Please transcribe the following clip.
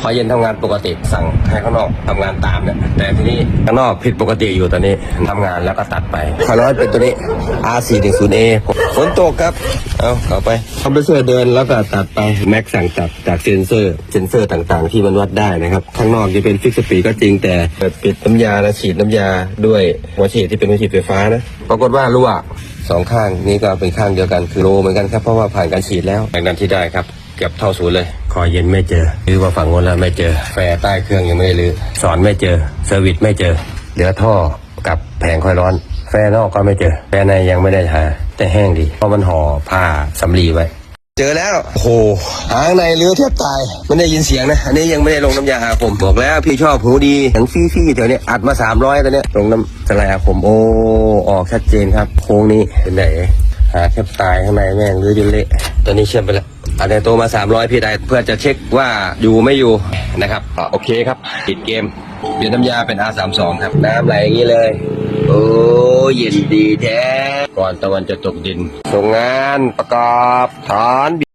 พอเย็นทำงานปกติสั่งให้ข้างนอกทำงานตามเนี่ยแต่ทีนี้ข้างนอกผิดปกติอยู่ตอนนี้ทำงานแล้วก็ตัดไปคอยร้อยเป็นตัวนี้ R410A ฝนตกครับ เอาเอาไปคอมเพรสเซอร์เดินแล้วก็ตัดไปแม็กสั่งตัดจากเซนเซอร์เซนเซอร์ต่างๆ ที่มันวัดได้นะครับ ข้างนอกจะเป็นฟิกสปีดก็จริงแต่เปิดปิดน้ำยาและฉีดน้ำยาด้วยหัวฉีดที่เป็นหัวฉีดไฟฟ้านะปรากฏว่ารั่วสองข้างนี้ก็เป็นข้างเดียวกันคือโลเหมือนกันครับเพราะว่าผ่านการฉีดแล้วแรงดันที่ได้ครับ เกือบเท่าศูนย์เลย คอยเย็นไม่เจอหรือว่าฝั่งโน้นแล้วไม่เจอแฟร์ใต้เครื่องยังไม่ได้รื้อสอนไม่เจอเซอร์วิสไม่เจอ เหลือท่อกับแผงคอยร้อน แฟร์นอกก็ไม่เจอ แฟร์ในยังไม่ได้หา แต่แห้งดี เพราะมันห่อผ้าสำลีไว้ เจอแล้วโอ้โหหางในเรือแทบตายไม่ได้ยินเสียงนะ อันนี้ยังไม่ได้ลงน้ำยาอาคมบอกแล้วพี่ชอบหูดีทั้งฟี่ฟี่ๆแถวเนี้ยอัดมาสามร้อยตัวเนี้ยลงน้ำสลายอาคมโอ้ออกชัดเจนครับ โค้งนี้เป็นไหนหาแทบตายข้างในแม่งเรือจนเละ ตอนนี้เชื่อมไปแล้วอันนี้โตมา 300 พี่ได้เพื่อจะเช็คว่าอยู่ไม่อยู่นะครับโอเคครับปิดเกมเปลี่ยนน้ำยาเป็น R32 ครับ น้ำไหลอย่างนี้เลย โอ้เย็นดีแท้ ก่อนตะวันจะตกดิน ส่งงานประกอบฐาน